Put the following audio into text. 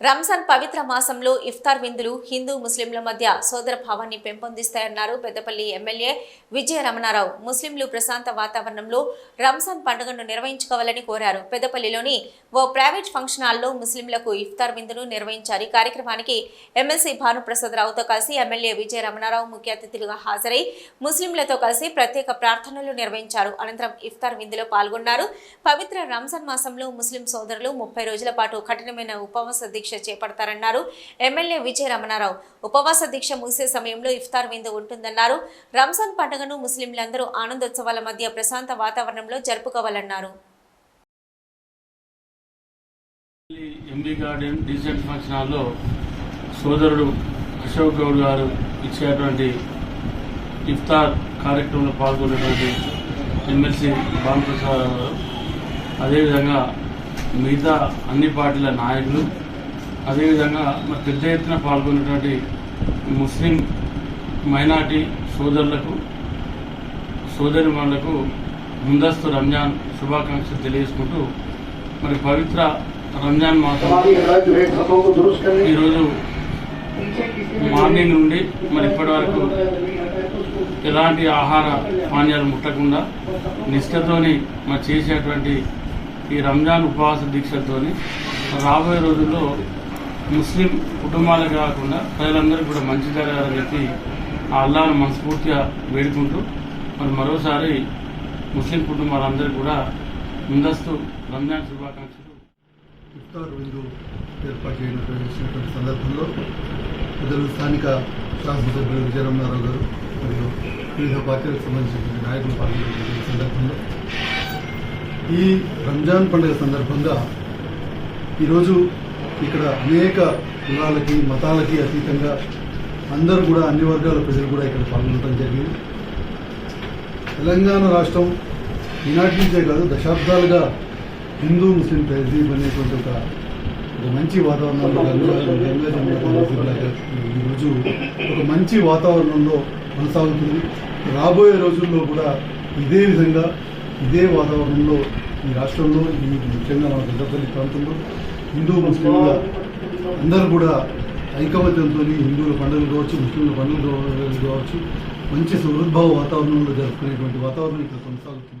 రంజాన్ పవిత్ర మాసంలో ఇఫ్తార్ విందులు హిందూ ముస్లింల మధ్య సోదర భావాన్ని పెంపొందిస్తాయన్నారు పెద్దపల్లి ఎమ్మెల్యే విజయ రమణారావు ముస్లింలు ప్రశాంత వాతావరణంలో రంజాన్ పండుగను నిర్వహించుకోవాలని కోరారు. పెద్దపల్లిలోని ఓ ప్రైవేట్ ఫంక్షన్ హాల్లో ముస్లింలకు ఇఫ్తార్ విందును నిర్వహించారు ఈ కార్యక్రమానికి ఎమ్మెల్సీ భానుప్రసాద్ రావుతో కలిసి ఎమ్మెల్యే విజయ రమణారావు ముఖ్య అతిథులుగా హాజరై ముస్లింలతో కలిసి ప్రత్యేక ప్రార్థనలు నిర్వహించారు. అనంతరం ఇఫ్తార్ విందులో పాల్గొన్నారు. పవిత్ర రంజాన్ మాసంలో ముస్లిం సోదరులు ముప్పై రోజుల పాటు కఠినమైన ఉపవాస దీక్ష చేపడతారన్నారు. ఎమ్మెల్యే విజయ రమణారావు ఉపవాస దీక్ష ముగిసే సమయంలో ఇఫ్తార్ విందు ఉంటుందన్నారు. రంజాన్ పండుగను ముస్లింలందరూ ఆనందోత్సవాల మధ్య ప్రశాంత వాతావరణంలో జరుపుకోవాలన్నారు. ఎంబీ గార్డెన్ డీసెంట్ ఫంక్షన్ హాల్లో సోదరుడు అశోక్ గౌడ్ గారు ఇచ్చేటువంటి ఇఫ్తార్ కార్యక్రమంలో పాల్గొన్నటువంటి ఎమ్మెల్సీ భానుప్రసాద్ గారు. అదేవిధంగా మిగతా అన్ని పార్టీల నాయకులు అదేవిధంగా మరి పెద్ద ఎత్తున పాల్గొన్నటువంటి ముస్లిం మైనార్టీ సోదరులకు సోదరిమణులకు ముందస్తు రంజాన్ శుభాకాంక్షలు తెలియజేసుకుంటూ మరి పవిత్ర రంజాన్ మాసం ఈరోజు మార్నింగ్ నుండి మరి ఇప్పటి వరకు ఎలాంటి ఆహార పానీయాలు ముట్టకుండా నిష్ఠతోని మరి చేసేటువంటి ఈ రంజాన్ ఉపవాస దీక్షతోని రాబోయే రోజుల్లో ముస్లిం కుటుంబాలు కాకుండా ప్రజలందరికీ కూడా మంచి జరగాలని చెప్పి ఆ అల్లాను మనస్ఫూర్తిగా వేడుకుంటూ మరి మరోసారి ముస్లిం కుటుంబాలందరికీ కూడా ముందస్తు రంజాన్ శుభాకాంక్షలు. ఇఫ్తార్ విందు ఏర్పాటు చేసినటువంటి సందర్భంలో ప్రజలు స్థానిక శాసనసభ్యులు విజయరమణారావు గారు మరియు వివిధ పార్టీలకు సంబంధించిన నాయకులు పాల్గొన్నటువంటి సందర్భంలో. ఈ రంజాన్ పండుగ సందర్భంగా ఈరోజు ఇక్కడ అనేక కులాలకి మతాలకి అతీతంగా అందరూ కూడా అన్ని వర్గాల ప్రజలు కూడా ఇక్కడ పాల్గొనడం జరిగింది. తెలంగాణ రాష్ట్రం ఈనాటి నుంచే కాదు దశాబ్దాలుగా హిందూ ముస్లిం తహజీబ్ అనేటువంటి ఒక ఒక మంచి వాతావరణంలో ఈరోజు ఒక మంచి వాతావరణంలో కొనసాగుతుంది. రాబోయే రోజుల్లో కూడా ఇదే విధంగా ఇదే వాతావరణంలో ఈ రాష్ట్రంలో ఈ ముఖ్యంగా మన పెద్దపల్లి ప్రాంతంలో హిందూ ముస్లింల అందరూ కూడా ఐకమత్యంతో హిందువుల పండుగలు కావచ్చు ముస్లింల పండుగలు కావచ్చు మంచి సుహృద్భావ వాతావరణంలో జరుపుకునేటువంటి వాతావరణం ఇక్కడ కొనసాగుతుంది.